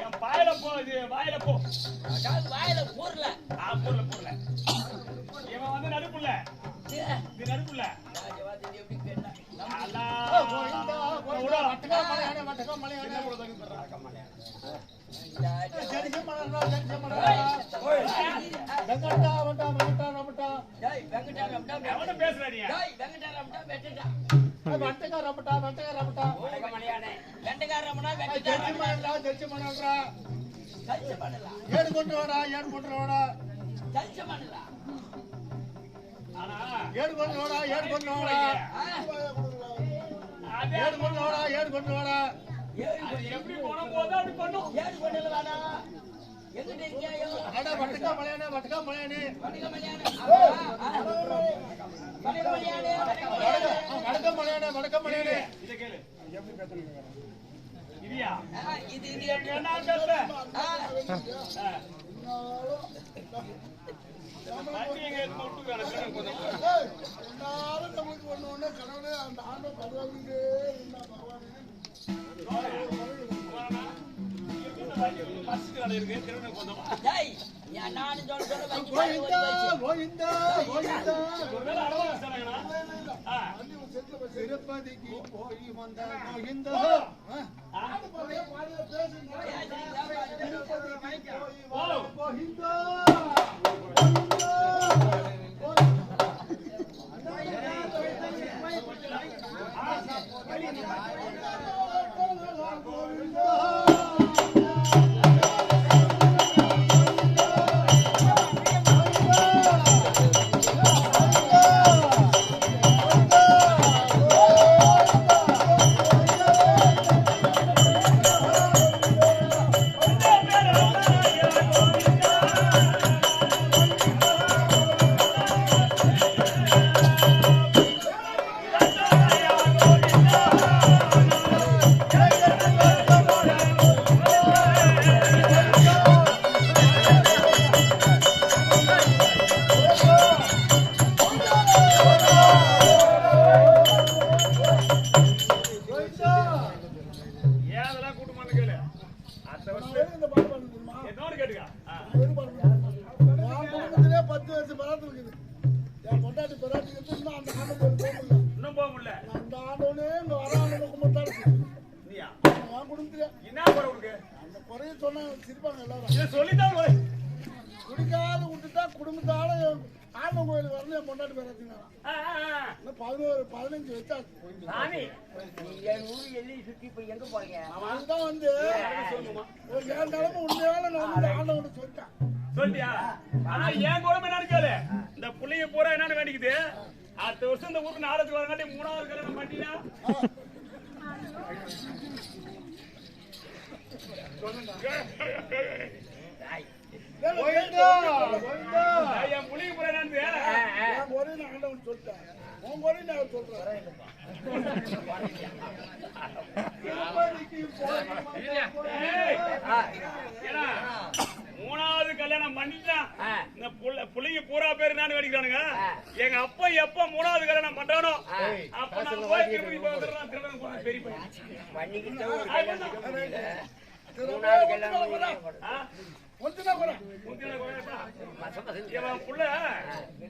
என் பாயில போ இது வாயில போ காது வாயில ஊர்ல ஆ பொருள பொருள இவன் வந்து நடுப்புல இது நடுப்புல. வெங்கட்டா, வெங்கட்டா, ரமட்டா. டேய் வெங்கடா ரம்டா எவன பேசுற நீ டேய் வெங்கடா வெட்டடா. ஏடு கொண்டு வாடா, ஏடு கொண்டு வாடா. தல்ச்ச பண்ணலாம் ஆனா ஏடு கொண்டு வாடா, ஏடு கொண்டு வாடா. அது ஏடு கொண்டு வாடா, ஏடு கொண்டு வாடா. அது எப்படி போன போதோ அப்படி பண்ணும்? ஏழு கொண்டு வாடா நம்மளுக்கு ஒண்ணு ஒண்ணு கடவுளே அந்த ஆண்டை பரவாயில்லையே அளவா சொன்னாங்கன்னா ஆ. திருப்பதிக்கு போய் வந்த கோவிந்தா. கோவிந்தா. கேளு. அடுத்த வருஷம் இந்த பாட்டு பாடுறது தெரியுமா? என்னோட கேட்டுக்கா? குடும்பத்திலே பத்து வருஷம் பராத்து இருக்குது. என் பொண்டாட்டி இருக்கு இன்னும் அந்த ஆண்டு போய் போக முடியல இன்னும் போக முடியல அந்த ஆண்டவனே இந்த வர ஆண்டு இருக்கு நீயா? என் குடும்பத்திலே. என்ன குறை உனக்கு? அந்த குறைய சொன்னா சிரிப்பாங்க எல்லாரும். சொல்லித்தான் குடிக்காத விட்டுட்டா குடும்பத்தால ஆண்டம் கோயில் வரணும் என் பொண்டாட்டி ஆ. இன்னும் பதினோரு பதினஞ்சு வச்சாச்சு சாமி. என் ஊரு எல்லி சுத்தி போய் எங்க போறீங்க? அதுதான் வந்து ஒரு ஏழு நிலம உண்மையால நான் வந்து ஆண்டவன் சொல்லிட்டேன். சொல்லியா ஆனா என் குழம்பு என்னன்னு கேளு. இந்த புள்ளைய பூரா என்னன்னு வேண்டிக்குது அடுத்த வருஷம் இந்த ஊருக்கு நாடகத்துக்கு வரங்காட்டி மூணாவது கல்யாணம் பண்ணினா மூணாவது கல்யாணம் பண்ணிட்டான் இந்த புள்ளைங்க பூரா பேர் என்னன்னு வேடிக்கிறானுங்க எங்க அப்பா எப்ப மூணாவது கல்யாணம் பண்றானோ அப்ப நான் போய் திருப்பதி திருடன் பெரிய பையன் மூணாவது கல்யாணம் முந்தின? மசம் மசம் இவன் புள்ள.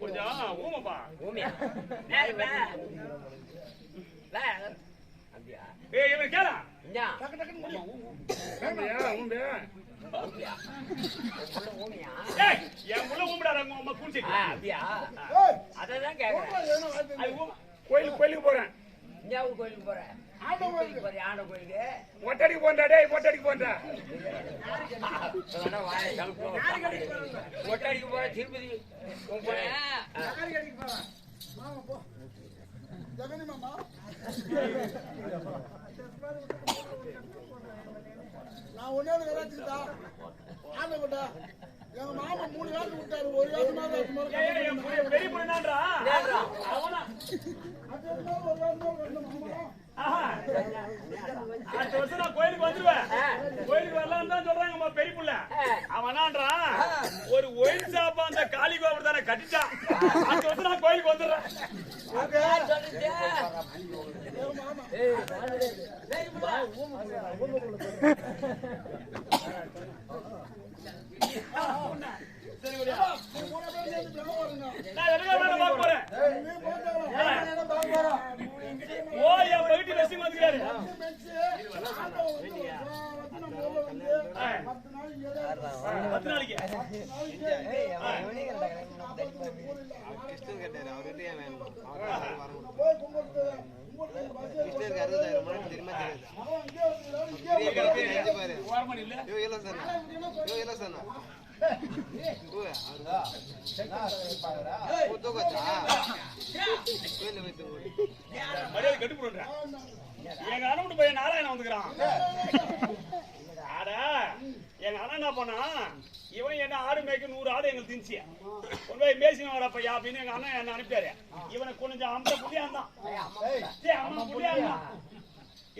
கொஞ்சம் ஊமப்பா. அப்படியா? ஏய் இவன் கேளா. டக்கு உள்ள பூமியா ஏய் என் புள்ள ஊம்புடாத உங்க அம்மா குளிச்சிட்டு. ஆ, அப்படியா? ஏய், அததான் கேக்குறேன். கோயிலுக்கு கோயிலுக்கு போறேன். கோயிலுக்கு போறேன். ஆண்டம் கோயிலுக்கு. போறேன் ஆண்ட கோயிலுக்கு ஒட்டடிக்கு போன்றா. டேய் ஒட்டடிக்கு போன்றா. ஒட்டடிக்கு போறேன் திருப்பதி போறேன் வாங்க போ. ஜெகனி மாமா. நான் ஒன்னே ஒரு கலாச்சிக்கிட்டா ஆண்ட கொண்டா எங்க மாமா மூணு காசு ஒரு மாதிரி பெரிய என்ன ஒரு காசு அடுத்த வருஷம் நான் கோயிலுக்கு வந்துருவேன். கோயிலுக்கு வரலாம்னு தான் சொல்றாங்க நம்ம பெரிய புள்ள. அவனான்றா ஒரு ஒயின் ஷாப் அந்த காளி கோபுரம் தானே கட்டிட்டான். அடுத்த வருஷம் நான் கோயிலுக்கு வந்துடுறேன். சொல்லிட்டு சரி நான் வந்து பத்து நாளைக்கு இல்ல எங்க அண்ணன் பையன் நாராயணன் வந்துக்கிறான். ஆடா எங்க அண்ணன் என்ன பண்ணா? இவன் என்ன ஆடு மேய்க்க நூறு ஆடு எங்களுக்கு தின்ச்சு கொண்டு போய் மேய்ச்சி வரப்பையா அப்படின்னு எங்க அண்ணன் என்ன அனுப்பிட்டாரு. இவனை கொஞ்சம் அம்மா புள்ளியாந்தான் சரி அம்மா புள்ளியாந்தான்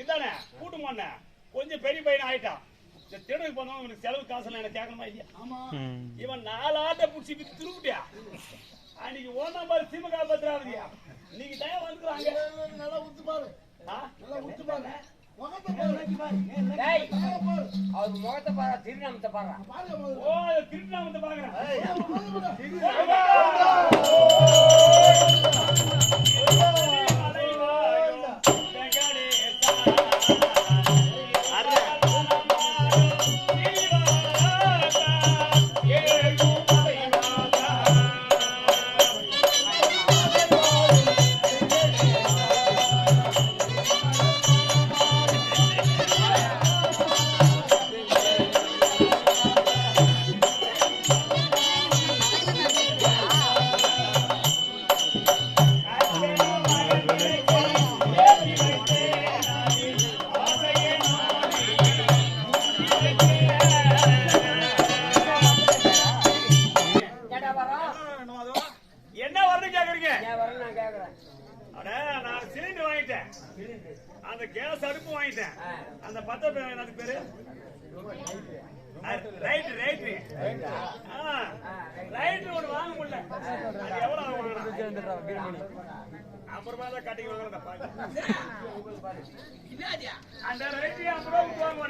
இதானே கூட்டு மாண்ண கொஞ்சம் பெரிய பையன் ஆயிட்டான். இந்த திருடுக்கு போனவன் இவனுக்கு செலவு காசுலாம் எனக்கு கேட்கணுமா இல்லையா? இவன் நாலு ஆட்டை பிடிச்சி வித்து திருப்பிட்டியா அன்னைக்கு ஒன்னாம் பாரு சீம காப்பாத்துறாருதியா இன்னைக்கு தான் வந்துக்கிறாங்க நல்லா உத்து பாரு. அவர் முகத்தை பாரு திருநாமத்தை பாரு வந்து பாக்குறேன். நான் சிலிண்டர் வாங்கிட்டேன். அந்த கேஸ் அடுப்பு வாங்கிட்டேன். அந்த பத்த பேர் என்னது பேரு? ரைட் ரைட் ரைட் ஒன்று வாங்க முடியல. அது எவ்வளோ வாங்கணும் அப்புறமா தான் கட்டிங் அந்த ரைட்டு அந்த ரைட் ஐம்பது ரூபா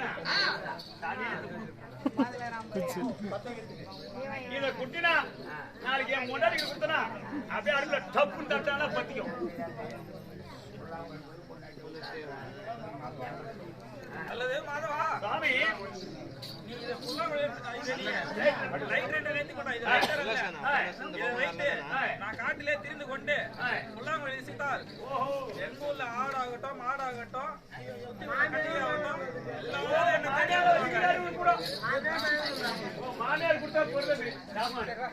இத குட்டினா நாளைக்கு என் முன்னாடி குடுத்தனா அப்படியே அடுப்புல டப்புன்னு தட்டானா பத்திக்கும் அல்லது மாதவா சாமி நீ இதை ஃபுல்லா ரைட் ரெண்டு நேர்த்தி கொண்டா இது ரைட் அல்ல இது ரைட்டு நான் காட்டிலே திரிந்து கொண்டு முள்ளாங்குழி சித்தார் ஓஹோ எங்க ஊர்ல ஆடாகட்டும் மாடாகட்டும் கட்டியாகட்டும் எல்லாரும் என்ன தேடி மாமியார் வருவாங்க. வச்சுக்கிறாரு போடுறது மாவட்டம்.